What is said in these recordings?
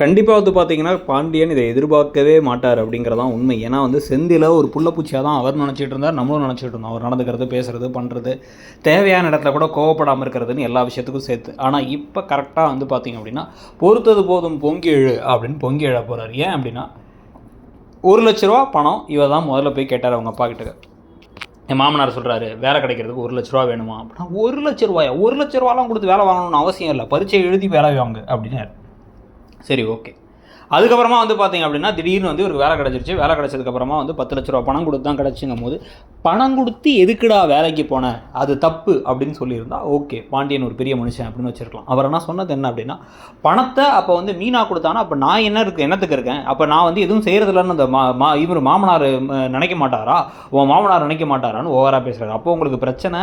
கண்டிப்பாக வந்து பார்த்தீங்கன்னா பாண்டியன் இதை எதிர்பார்க்கவே மாட்டார் அப்படிங்கிறதான் உண்மை. ஏன்னா வந்து செந்தியில் ஒரு புள்ளப்பூச்சியாக தான் அவர் நினச்சிட்டு இருந்தார் நம்மளும் நினச்சிட்டு இருந்தோம். அவர் நடந்துக்கிறது பேசுறது பண்ணுறது தேவையான இடத்துல கூட கோவப்படாமல் இருக்கிறதுன்னு எல்லா விஷயத்துக்கும் சேர்த்து. ஆனால் இப்போ கரெக்டாக வந்து பார்த்தீங்க அப்படின்னா பொறுத்தது போதும் பொங்கி எழு அப்படின்னு பொங்கி எழ போகிறார் ஏன் அப்படின்னா ஒரு லட்ச ரூபா பணம் இவ தான் முதல்ல போய் கேட்டார் அவங்க அப்பா கிட்ட. என் மாமனார் சொல்கிறாரு வேலை கிடைக்கிறதுக்கு ஒரு லட்ச ரூபா வேணுமா? அப்படின்னா ஒரு லட்ச ரூபாயா? ஒரு லட்ச ரூபாலாம் கொடுத்து வேலை வாங்கணும்னு அவசியம் இல்லை. பரீட்சை எழுதி வேலை வாங்க அப்படின்னாரு. சரி ஓகே அதுக்கப்புறமா வந்து பார்த்தீங்க அப்படின்னா திடீர்னு வந்து ஒரு வேலை கிடச்சிருச்சு. வேலை கிடச்சதுக்கப்புறமா வந்து பத்து லட்ச ரூபா பணம் கொடுத்து தான் கிடச்சிங்கும் போது பணம் கொடுத்து எதுக்குடா வேலைக்கு போனேன் அது தப்பு அப்படின்னு சொல்லியிருந்தா ஓகே பாண்டியன் ஒரு பெரிய மனுஷன் அப்படின்னு வச்சிருக்கலாம். அவர் என்ன சொன்னது என்ன அப்படின்னா பணத்தை அப்போ வந்து மீனா கொடுத்தானா? அப்போ நான் என்ன இருக்கு என்னத்துக்கு இருக்கேன்? அப்போ நான் வந்து எதுவும் செய்கிறதில்லன்னு அந்த மா மா இவர் மாமனார் நினைக்க மாட்டாரா? உன் மாமனார் நினைக்க மாட்டாரான்னு ஓவராக பேசுகிறாரு அப்போ உங்களுக்கு பிரச்சனை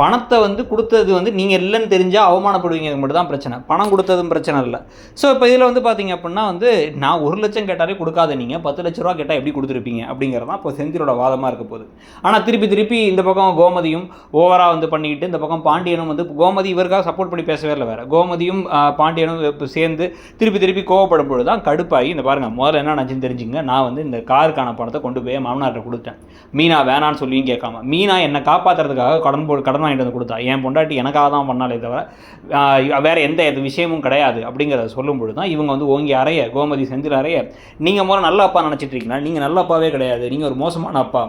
பணத்தை வந்து கொடுத்தது வந்து நீங்கள் இல்லைன்னு தெரிஞ்சால் அவமானப்படுவீங்க மட்டும் தான் பிரச்சனை. பணம் கொடுத்ததும் பிரச்சனை இல்லை. ஸோ இப்போ இதில் வந்து பார்த்தீங்க அப்படின்னா வந்து நான் ஒரு லட்சம் கேட்டாலே கொடுக்காத நீங்கள் பத்து லட்ச ரூபா கேட்டால் எப்படி கொடுத்துருப்பீங்க அப்படிங்கிறது தான் இப்போ செந்திலோட வாதமாக இருக்க போகுது. ஆனால் திருப்பி திருப்பி இந்த பக்கம் கோமதியும் ஓவராக வந்து பண்ணிக்கிட்டு இந்த பக்கம் பாண்டியனும் வந்து கோமதி இவருக்காக சப்போர்ட் பண்ணி பேசவே இல்லை வேறு. கோமதியும் பாண்டியனும் இப்போ சேர்ந்து திருப்பி திருப்பி கோவப்படும் பொழுது தான் கடுப்பாகி இந்த பாருங்கள் முதல்ல என்ன நினச்சின்னு தெரிஞ்சுங்க. நான் வந்து இந்த காருக்கான பணத்தை கொண்டு போய் மாமனார்கிட்ட கொடுத்தேன். மீனா வேணான்னு சொல்லியும் கேட்காம. மீனா என்னை காப்பாற்றுறதுக்காக கடன் போ கடன் வாங்கிட்டு வந்து கொடுத்தா. என் பொண்டாட்டி எனக்காக தான் பண்ணாலே தவிர வேறு வேற எந்த விஷயமும் கிடையாது அப்படிங்கிறத சொல்லும் பொழுது தான் இவங்க வந்து ஓங்கி அறைய கோமதி செந்தில் அறைய நீங்கள் முதல்ல நல்ல அப்பா நினச்சிட்டு இருக்கீங்களா? நீங்கள் நல்ல அப்பாவே கிடையாது. நீங்கள் ஒரு மோசமான அப்பா.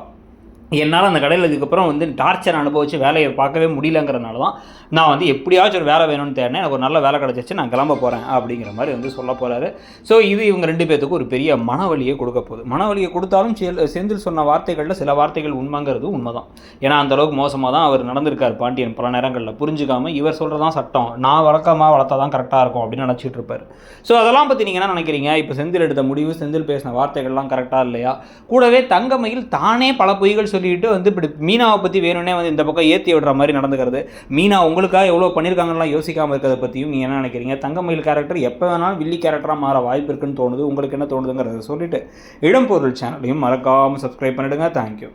என்னால் அந்த கடையில் இதுக்கப்புறம் வந்து டார்ச்சர் அனுபவித்து வேலையை பார்க்கவே முடியலங்கிறனால தான் நான் வந்து எப்படியாச்சும் ஒரு வேலை வேணும்னு தேடினேன். எனக்கு ஒரு நல்ல வேலை கிடச்சிச்சு நான் கிளம்ப போகிறேன் அப்படிங்கிற மாதிரி வந்து சொல்ல போகிறாரு ஸோ இது இவங்க ரெண்டு பேர்த்துக்கு ஒரு பெரிய மனவலியை கொடுக்க போகுது. மனவலியை கொடுத்தாலும் செல்- செந்தில் சொன்ன வார்த்தைகளில் சில வார்த்தைகள் உண்மைங்கிறது உண்மை தான் ஏன்னா அந்த அளவுக்கு மோசமாக தான் அவர் நடந்திருக்கார் பாண்டியன். பல நேரங்களில் புரிஞ்சுக்காமல் இவர் சொல்கிறதான் சட்டம். நான் வழக்கமாக வளர்த்தா தான் கரெக்டாக இருக்கும் அப்படின்னு நினச்சிட்டு இருப்பார். ஸோ அதெல்லாம் பற்றி நீங்கள் என்ன நினைக்கிறீங்க? இப்போ செந்தில் எடுத்த முடிவு செந்தில் பேசின வார்த்தைகள்லாம் கரெக்டாக இல்லையா? கூடவே தங்கமையில் தானே பல பொய்கள் சொல்லிட்டு வந்து இப்படி மீனாவை பற்றி வேணும்னே வந்து இந்த பக்கம் ஏற்றி விடுற மாதிரி நடந்துக்கிறது. மீனா உங்களுக்காக எவ்வளோ பண்ணியிருக்காங்கலாம் யோசிக்காமல் இருக்கிறத பற்றியும் நீங்கள் என்ன நினைக்கிறீங்க? தங்கமயில் கேரக்டர் எப்போ வேணாலும் வில்லி கேரக்டராக மாற வாய்ப்பு இருக்குன்னு தோணுது. உங்களுக்கு என்ன தோணுதுங்கிறத சொல்லிட்டு இடம்பொருள் சேனலையும் மறக்காமல் சப்ஸ்கிரைப் பண்ணிவிடுங்க தேங்க்யூ